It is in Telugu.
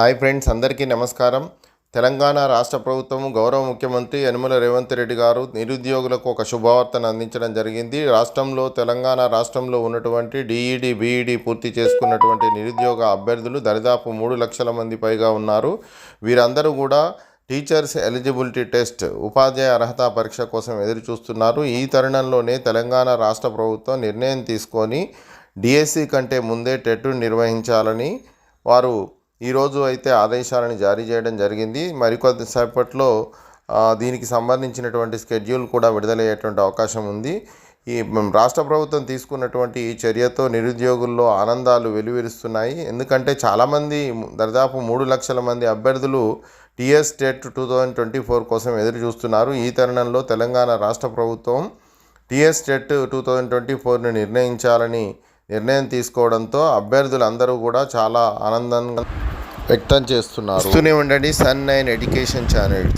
హాయ్ ఫ్రెండ్స్ అందరికీ నమస్కారం. తెలంగాణ రాష్ట్ర ప్రభుత్వం గౌరవ ముఖ్యమంత్రి యనుమల రేవంత్ రెడ్డి గారు నిరుద్యోగులకు ఒక శుభవార్తను అందించడం జరిగింది. రాష్ట్రంలో తెలంగాణ రాష్ట్రంలో ఉన్నటువంటి డిఈడి బీఈడి పూర్తి చేసుకున్నటువంటి నిరుద్యోగ అభ్యర్థులు దరిదాపు మూడు లక్షల మంది పైగా ఉన్నారు. వీరందరూ కూడా టీచర్స్ ఎలిజిబిలిటీ టెస్ట్ ఉపాధ్యాయ అర్హత పరీక్ష కోసం ఎదురు చూస్తున్నారు ఈ తరుణంలోనే తెలంగాణ రాష్ట్ర ప్రభుత్వం నిర్ణయం తీసుకొని డిఎస్సి కంటే ముందే టెట్ నిర్వహించాలని వారు ఈరోజు అయితే ఆదేశాలను జారీ చేయడం జరిగింది. మరికొద్దిసేపట్లో దీనికి సంబంధించినటువంటి స్కెడ్యూల్ కూడా విడుదలయ్యేటువంటి అవకాశం ఉంది. ఈ రాష్ట్ర ప్రభుత్వం తీసుకున్నటువంటి ఈ చర్యతో నిరుద్యోగుల్లో ఆనందాలు వెలువరుస్తున్నాయి. ఎందుకంటే చాలామంది దాదాపు మూడు లక్షల మంది అభ్యర్థులు TS state two thousand twenty four కోసం ఎదురు చూస్తున్నారు. ఈ తరుణంలో తెలంగాణ రాష్ట్ర ప్రభుత్వం TS state two thousand twenty ఫోర్ని నిర్ణయించాలని నిర్ణయం తీసుకోవడంతో అభ్యర్థులందరూ కూడా చాలా ఆనందంగా వ్యక్తం చేస్తున్నారు. చూస్తూనే ఉండండి. Sun nine education channel.